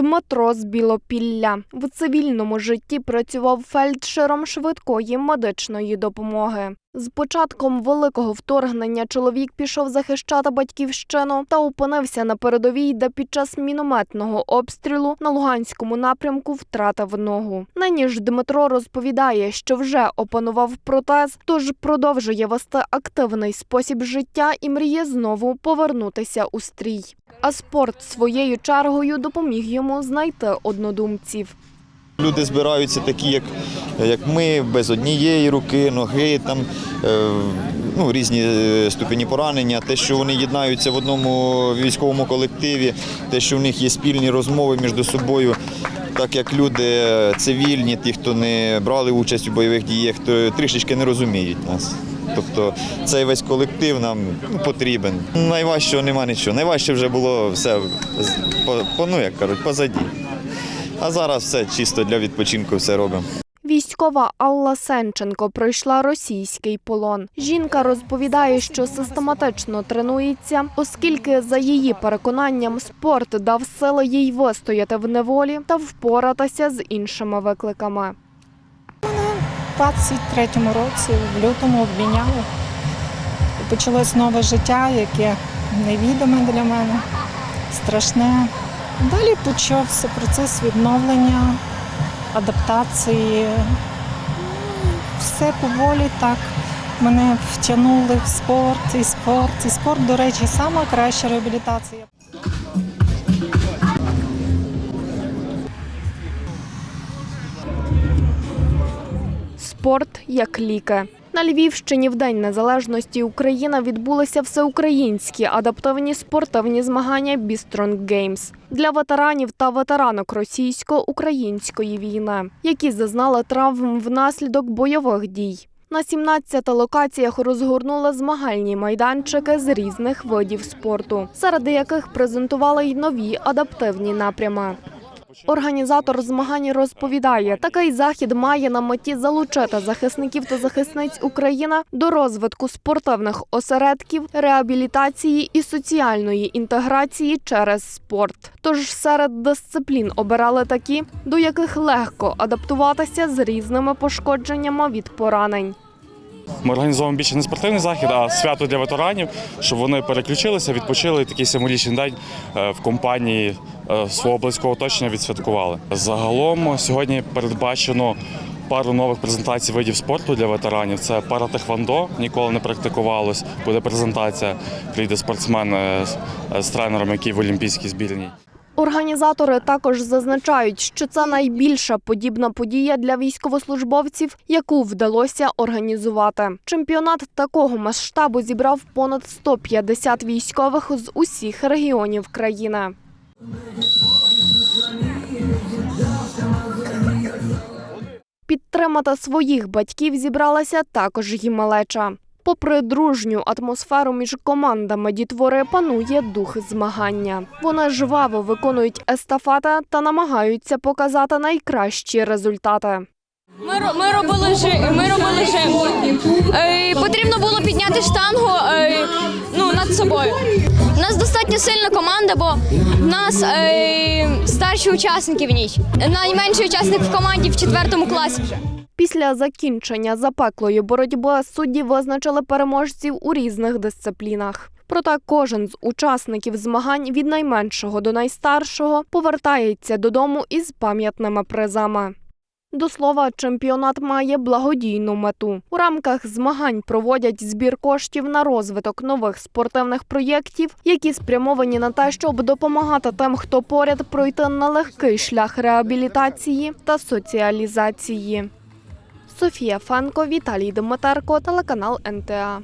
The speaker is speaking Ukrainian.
Дмитро з Білопілля в цивільному житті працював фельдшером швидкої медичної допомоги. З початком великого вторгнення чоловік пішов захищати батьківщину та опинився на передовій, де під час мінометного обстрілу на Луганському напрямку втратив ногу. Нині ж Дмитро розповідає, що вже опанував протез, тож продовжує вести активний спосіб життя і мріє знову повернутися у стрій. А спорт своєю чергою допоміг йому знайти однодумців. Люди збираються такі, як, як ми, без однієї руки, ноги, там, е, ну, різні е, ступені поранення, те, що вони єднаються в одному військовому колективі, те, що в них є спільні розмови між собою, так як люди цивільні, ті, хто не брали участь у бойових діях, то трішечки не розуміють нас. Тобто цей весь колектив нам потрібен. Найважчого нема нічого. Найважче вже було все по, ну, як кажуть, позаді. А зараз все чисто для відпочинку все робимо. Військова Алла Сенченко пройшла російський полон. Жінка розповідає, що систематично тренується, оскільки, за її переконанням, спорт дав сили їй вистояти в неволі та впоратися з іншими викликами. У 23-му році, в лютому, обміняли. І почалось нове життя, яке невідоме для мене, страшне. Далі почався процес відновлення, адаптації. Все поволі так. Мене втягнули в спорт, і спорт, і спорт, до речі, сама краща реабілітація. Спорт як ліки. На Львівщині в День Незалежності України відбулися всеукраїнські адаптивні спортивні змагання Бістронг Games для ветеранів та ветеранок російсько-української війни, які зазнали травм внаслідок бойових дій. На 17 локаціях розгорнули змагальні майданчики з різних видів спорту, серед яких презентували й нові адаптивні напрями. Організатор змагань розповідає, такий захід має на меті залучити захисників та захисниць України до розвитку спортивних осередків, реабілітації і соціальної інтеграції через спорт. Тож серед дисциплін обирали такі, до яких легко адаптуватися з різними пошкодженнями від поранень. Ми організовуємо більше не спортивний захід, а свято для ветеранів, щоб вони переключилися, відпочили і такий символічний день е, в компанії е, свого близького оточення відсвяткували. Загалом сьогодні передбачено пару нових презентацій видів спорту для ветеранів. Це пара техвандо, ніколи не практикувалось. Буде презентація. Прийде спортсмен е, з- з тренером, який в олімпійській збірній. Організатори також зазначають, що це найбільша подібна подія для військовослужбовців, яку вдалося організувати. Чемпіонат такого масштабу зібрав понад 150 військових з усіх регіонів країни. Підтримати своїх батьків зібралася також і малеча. Попри дружню атмосферу між командами дітвори панує дух змагання. Вони жваво виконують естафети та намагаються показати найкращі результати. Ми, ми робили жи, ми робили жим. Е, потрібно було підняти штангу е, ну, над собою. У нас достатньо сильна команда, бо в нас е, старші учасники в ній. Найменший учасник в команді в четвертому класі вже. Після закінчення запеклої боротьби судді визначили переможців у різних дисциплінах. Проте кожен з учасників змагань від найменшого до найстаршого повертається додому із пам'ятними призами. До слова, чемпіонат має благодійну мету. У рамках змагань проводять збір коштів на розвиток нових спортивних проєктів, які спрямовані на те, щоб допомагати тим, хто поряд пройти нелегкий шлях реабілітації та соціалізації. Софія Фанко, Віталій Домотарко, телеканал НТА.